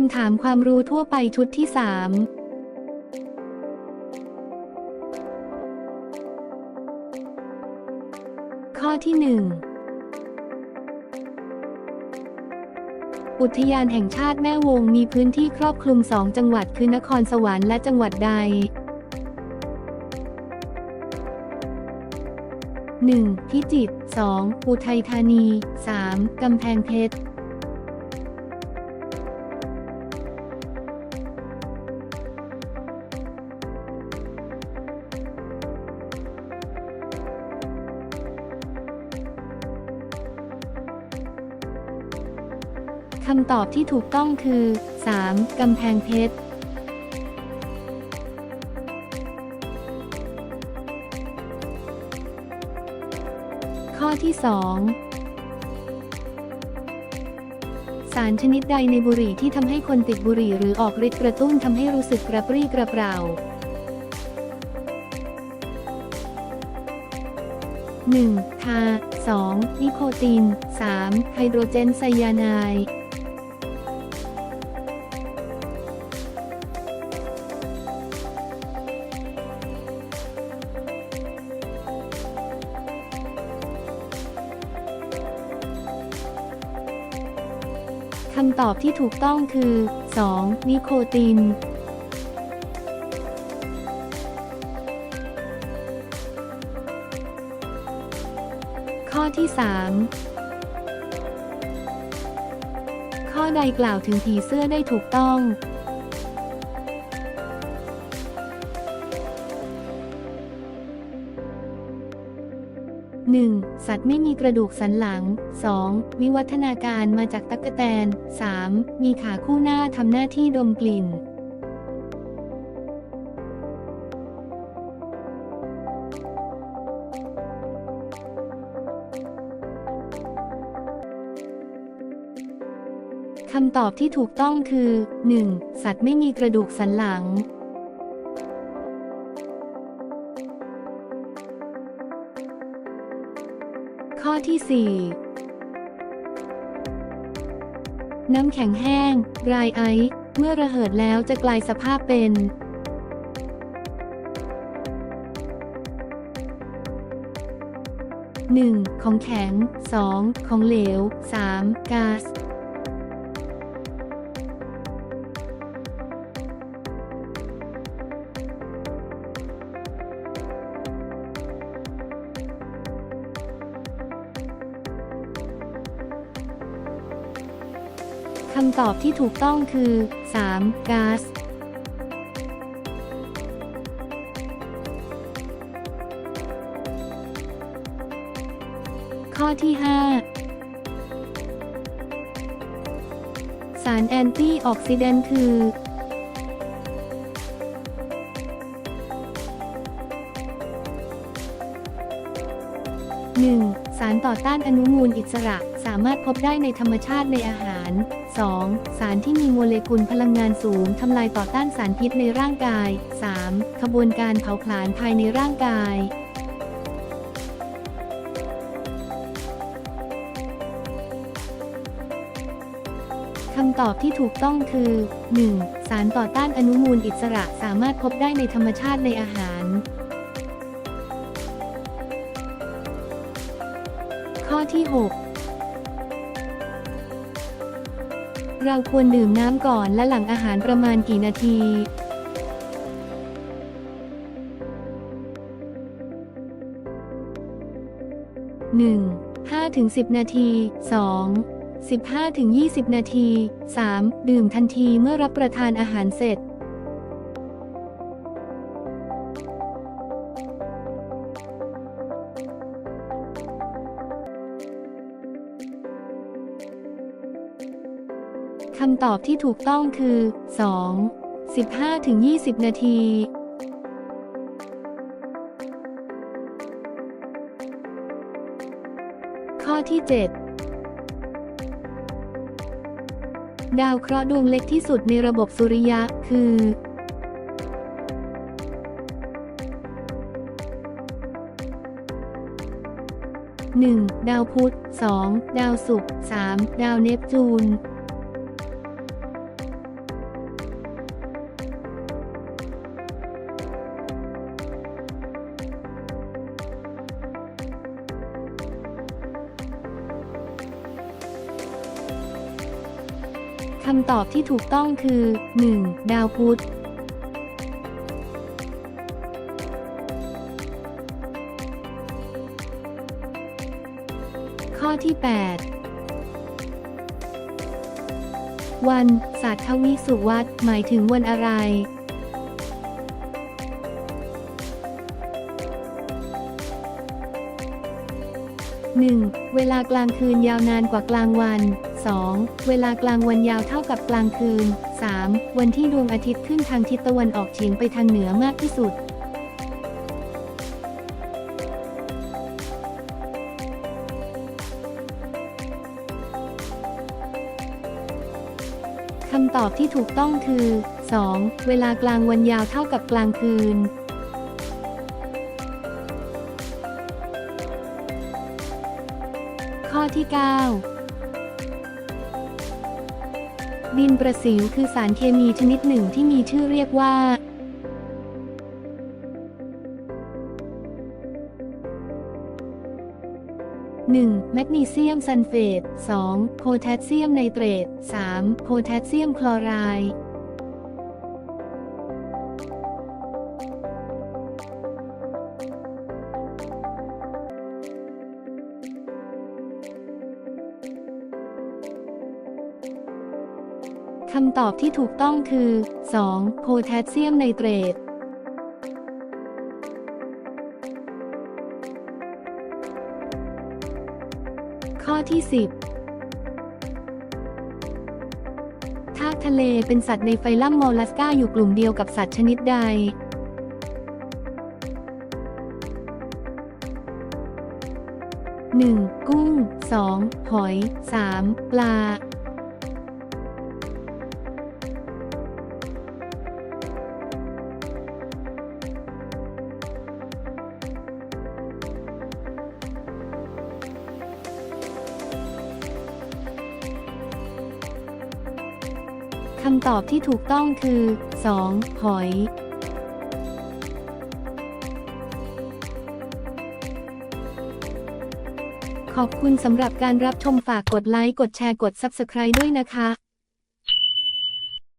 คำถามความรู้ทั่วไปชุดที่ 3ข้อที่ 1 อุทยานแห่งชาติแม่วงมีพื้นที่ครอบคลุม 2 จังหวัดคือนครสวรรค์และจังหวัดใด 1. พิจิตร 2. อุทัยธานี 3. กำแพงเพชร คำตอบที่ถูกต้องคือ 3. กำแพงเพชรข้อที่ 2 สารชนิดใดในบุหรี่ที่ทำให้คนติดบุหรี่หรือออกฤทธิ์กระตุ้นทำให้รู้สึกกระปรี้กระเปร่า 1. ทา 2. นิโคติน 3. ไฮโดรเจนไซยาไนด์ คำตอบที่ถูกต้องคือ 2. นิโคตินข้อที่ 3 ข้อใดกล่าวถึงผีเสื้อได้ถูกต้อง 1. สัตว์ไม่มีกระดูกสันหลัง 2. วิวัฒนาการมาจากตั๊กแตน 3. มีขาคู่หน้าทำหน้าที่ดมกลิ่น คำตอบที่ถูกต้องคือ 1. สัตว์ไม่มีกระดูกสันหลัง ข้อที่ 4 น้ำแข็งแห้ง รายไอซ์เมื่อระเหิดแล้วจะกลายสภาพเป็นหนึ่งของแข็งสองของเหลวสามก๊าซ คำตอบที่ถูกต้องคือ 3. ก๊าซข้อที่ 5 สารแอนตี้ออกซิแดนต์คือ 1. สารต่อต้านอนุมูลอิสระสามารถพบได้ในธรรมชาติในอาหาร 2. สารที่มีโมเลกุลพลังงานสูงทำลายต่อต้านสารพิษในร่างกาย 3. ขบวนการเผาผลาญภายในร่างกายคำตอบที่ถูกต้องคือ 1. สารต่อต้านอนุมูลอิสระสามารถพบได้ในธรรมชาติในอาหาร ข้อที่ 6 เราควรดื่มน้ำก่อนและหลังอาหารประมาณกี่นาทีหนึ่งห้าถึงสิบนาที 2. 15ถึง20 นาที 3. ดื่มทันทีเมื่อรับประทานอาหารเสร็จ คำตอบที่ถูกต้องคือ 2. 15ถึง20 นาที ข้อที่ 7 ดาวเคราะห์ดวงเล็กที่สุดในระบบสุริยะ คือ 1. ดาวพุธ 2. ดาวศุกร์ 3. ดาวเนปจูน คำตอบที่ถูกต้องคือ 1. ดาวพุธข้อที่ 8 วันศาสตร์วิสุวัตหมายถึงวันอะไร 1. เวลากลางคืนยาวนานกว่ากลางวัน 2. เวลากลางวันยาวเท่ากับกลางคืน 3. วันที่ดวงอาทิตย์ขึ้นทางทิศตะวันออกเฉียงไปทางเหนือมากที่สุดคำตอบที่ถูกต้องคือ 2. เวลากลางวันยาวเท่ากับกลางคืนข้อที่ 9 ดินประสิวคือสารเคมีชนิดหนึ่งที่มีชื่อเรียกว่า 1. แมกนีเซียมซัลเฟต 2. โพแทสเซียมไนเตรต 3. โพแทสเซียมคลอไรด์ คำตอบที่ถูกต้องคือ 2. โพแทสเซียมไนเตรตข้อที่ 10 ทากทะเลเป็นสัตว์ในไฟลัมมอลลัสกาอยู่กลุ่มเดียวกับสัตว์ชนิดใด 1. กุ้ง 2. หอย 3. ปลาำตอบที่ถูกต้องคือ 2. หอย ขอบคุณสำหรับการรับชมฝากกดไลค์ กดแชร์ กด Subscribe ด้วยนะคะ